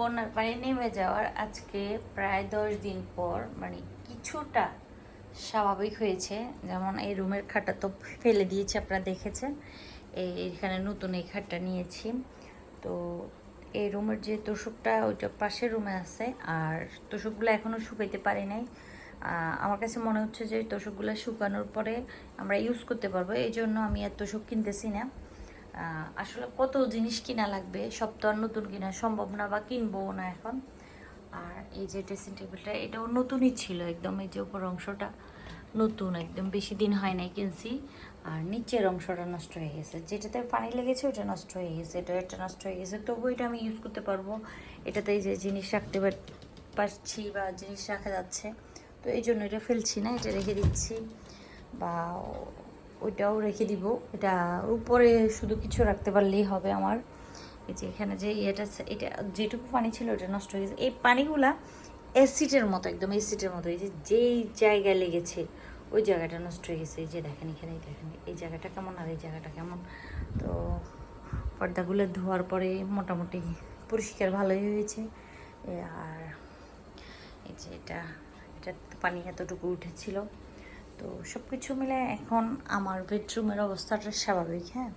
বন্যার পানি নেমে যাওয়ার আজকে প্রায় দশ দিন পর মানে কিছুটা স্বাভাবিক হয়েছে। যেমন এই রুমের খাটটা তো ফেলে দিয়েছে, আপনারা দেখেছেন। এই এখানে নতুন এই খাটটা নিয়েছি। তো এই রুমের যে তোষকটা, ওইটা পাশের রুমে আছে আর তোষকগুলো এখনও শুকাইতে পারি নাই। আমার কাছে মনে হচ্ছে যে তোষকগুলো শুকানোর পরে আমরা ইউজ করতে পারব। এই জন্য আমি আর তোষক কিনতেছি না। আসলে কত জিনিস কিনা লাগবে, সব তো আর নতুন কিনা, সম্ভব না বা কিনবো না এখন। আর এই যে ড্রেসিং টেবিলটা এটাও নতুনই ছিল একদম, এই যে উপর অংশটা নতুন, একদম বেশি দিন হয় নাই কিনছি। আর নিচের অংশটা নষ্ট হয়ে গেছে, যেটাতে পানি লেগেছে ওটা নষ্ট হয়ে গেছে, এটা এটা নষ্ট হয়ে গেছে, তবু এটা আমি ইউজ করতে পারব। এটাতে যে জিনিস রাখতে পার- পারছি বা জিনিস রাখা যাচ্ছে, তো এই জন্য এটা ফেলছি না, এটা রেখে দিচ্ছি। বা ওইটাও রেখে দিব। এটা উপরে শুধু কিছু রাখতে পারলেই হবে আমার। এই যে এখানে যে আছে, এটা যেটুকু পানি ছিল ওটা নষ্ট হয়ে গেছে। এই পানিগুলা অ্যাসিডের মতো একদম অ্যাসিডের মতো। এই যে যেই জায়গায় লেগেছে ওই জায়গাটা নষ্ট হয়ে গেছে। এই যে দেখেন এখানে দেখেন এই জায়গাটা কেমন আর এই জায়গাটা কেমন। তো পর্দাগুলো ধোয়ার পরে মোটামুটি পরিষ্কার ভালোই হয়েছে। আর এই যে এটা এটা পানি এতটুকু উঠেছিল। তো সব কিছু মিলে এখন আমার বেডরুমের অবস্থাটা স্বাভাবিক হ্যাঁ?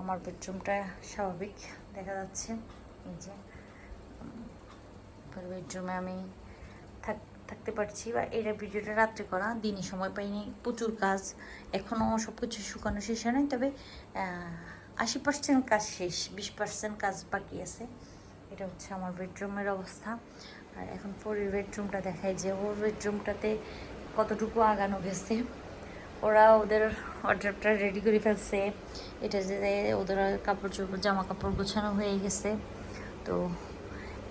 আমার বেডরুমটা স্বাভাবিক, দেখা যাচ্ছে। এই যে বেডরুমে আমি থাক, থাকতে পারছি বা এটা ভিডিওটা রাত্রে করা, দিনই সময় পাইনি, প্রচুর কাজ এখনও সব কিছু শুকানো শেষ হয় তবে আশি পার্সেন্ট কাজ শেষ, বিশ পার্সেন্ট কাজ বাকি আছে। এটা হচ্ছে আমার বেডরুমের অবস্থা। আর এখন পরের বেডরুমটা দেখায় যে, ওর বেডরুমটাতে কতটুকু আগানো গেছে। ওরা ওদের অর্ডারটা রেডি করে ফেলছে। এটা যে ওদের কাপড় চোপড় জামা কাপড় গোছানো হয়ে গেছে। তো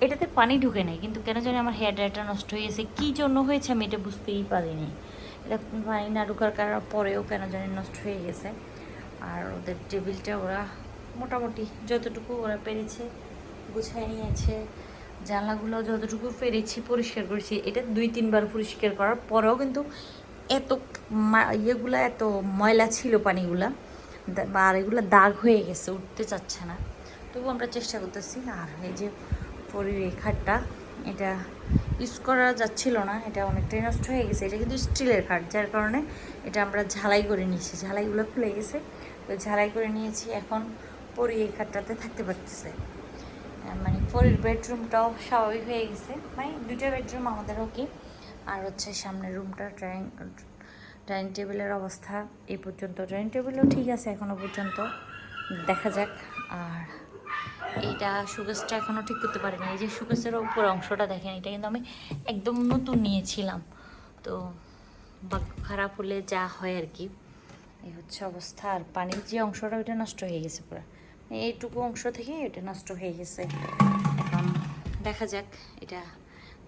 এটাতে পানি ঢুকে নেই, কিন্তু কেন জানি আমার হেয়ার ড্রায়ারটা নষ্ট হয়ে গেছে। কী জন্য হয়েছে আমি এটা বুঝতেই পারিনি। এটা পানি না ঢুকার কারণ পরেও কেন জানি নষ্ট হয়ে গেছে। আর ওদের টেবিলটা ওরা মোটামুটি যতটুকু ওরা পেরেছে গুছাই নিয়েছে। জানলাগুলো যতটুকু পেরেছি পরিষ্কার করেছি, এটা দুই, তিনবার পরিষ্কার করার পরেও কিন্তু এত ইয়েগুলা এত ময়লা ছিল পানিগুলা বা আর এগুলো দাগ হয়ে গেছে, উঠতে চাচ্ছে না। তবু আমরা চেষ্টা করতেছি, আর এই যে পরির এই খাটটা এটা ইউজ করা যাচ্ছিল না, এটা অনেকটাই নষ্ট হয়ে গেছে। এটা কিন্তু স্টিলের খাট, যার কারণে এটা আমরা ঝালাই করে নিয়েছি। ঝালাইগুলো খুলে গেছে, তো ঝালাই করে নিয়েছি, এখন পরি এই খাটটাতে থাকতে পারতেছে। মানে পরের বেডরুমটাও স্বাভাবিক হয়ে গেছে। মানে দুইটা বেডরুম আমাদের ওকে। আর হচ্ছে সামনের রুমটা ড্রয়িং ডাইনিং টেবিলের অবস্থা এই পর্যন্ত। ডাইনিং টেবিলও ঠিক আছে এখনও পর্যন্ত। দেখা যাক। আর এইটা সুকেসটা এখনও ঠিক করতে পারি না এই যে সুকেসের উপর অংশটা দেখেন, এটা কিন্তু আমি একদম নতুন নিয়েছিলাম। তো ভাগ্য খারাপ হলে যা হয় আর কি। এই হচ্ছে অবস্থা। আর পানির যে অংশটা, ওইটা নষ্ট হয়ে গেছে পুরো। এইটুকু অংশ থেকে এটা নষ্ট হয়ে গেছে। এখন দেখা যাক এটা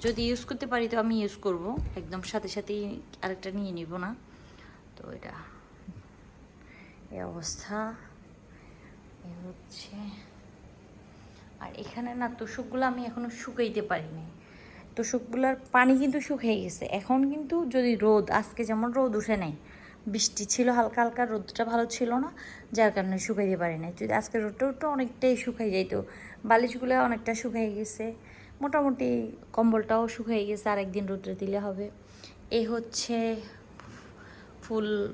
যদি ইউজ করতে পারি তো আমি ইউজ করব। একদম সাথে সাথেই আরেকটা নিয়ে নিব না। তো এটা এই অবস্থা। এ হচ্ছে। আর এখানে না তোষকগুলো আমি এখনও শুকাইতে পারিনি। তোষকগুলোর পানি কিন্তু শুকিয়ে গেছে। এখন কিন্তু যদি রোদ, আজকে যেমন রোদ উঠে নাই বৃষ্টি ছিল হালকা হালকা, রোদটা ভালো ছিল না, যার কারণে শুকাইতে পারি নাই। যদি আজকে রোদটা উঠতো, অনেকটাই শুকাই যাইতো। বালিশগুলো অনেকটা শুকাই গেছে। মোটামুটি কম্বলটাও শুকিয়ে গেছে আর একদিন রোদ্রে দিলে হবে। এই হচ্ছে ফুল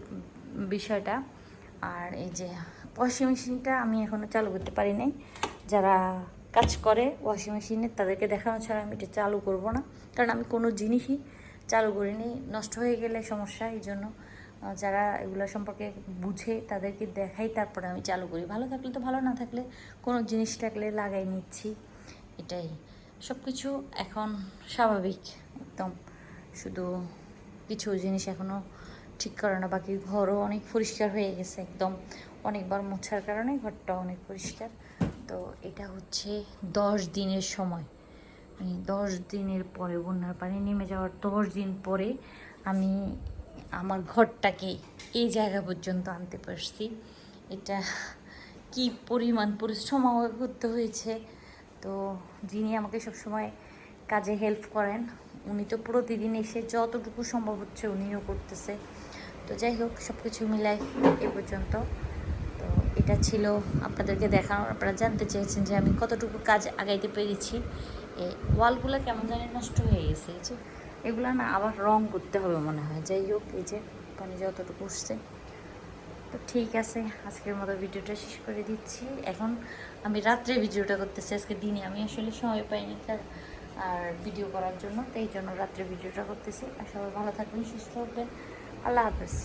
বিষয়টা। আর এই যে ওয়াশিং মেশিনটা আমি এখনও চালু করতে পারি নাই। যারা কাজ করে ওয়াশিং মেশিনে তাদেরকে দেখানো ছাড়া আমি এটা চালু করব না। কারণ আমি কোনো জিনিসই চালু করিনি। নষ্ট হয়ে গেলে সমস্যা এই জন্য যারা এগুলো সম্পর্কে বুঝে তাদেরকে দেখাই, তারপরে আমি চালু করি। ভালো থাকলে তো ভালো, না থাকলে কোনো জিনিস থাকলে লাগাই নিচ্ছি। এটাই। সব কিছু এখন স্বাভাবিক, একদম। শুধু কিছু জিনিস এখনও ঠিক করে না, বাকি ঘরও অনেক পরিষ্কার হয়ে গেছে, একদম। অনেকবার মোছার কারণে ঘরটা অনেক পরিষ্কার। তো এটা হচ্ছে দশ দিনের সময়। দশ দিনের পরে বন্যার পানি নেমে যাওয়ার দশ দিন পরে আমি ঘরটাকে এই জায়গা পর্যন্ত আনতে পারছি। এটা কি পরিমাণ পরিশ্রম আমাকে করতে হয়েছে? তো যিনি আমাকে সবসময় কাজে হেল্প করেন, উনি তো প্রতিদিন এসে যতটুকু সম্ভব হচ্ছে উনিও করতেছে। তো যাই হোক সব কিছু মিলাই এ পর্যন্ত। তো এটা ছিল আপনাদেরকে দেখানোর, আপনারা জানতে চেয়েছেন যে আমি কতটুকু কাজ আগাইতে পেরেছি। ওয়ালগুলো কেমন জানি নষ্ট হয়ে গেছে যে এগুলো না আবার রং করতে হবে মনে হয়। যাই হোক, এই যে পানি যতটুকু উঠছে। তো ঠিক আছে, আজকের মতো ভিডিওটা শেষ করে দিচ্ছি। এখন আমি রাত্রে ভিডিওটা করতেছি, আজকে দিনে আমি আসলে সময় পাইনি তার, আর ভিডিও করার জন্য তো এই জন্য রাত্রে ভিডিওটা করতেছি। আর সবাই ভালো থাকবেন, সুস্থ থাকবেন। আল্লাহ হাফেজ।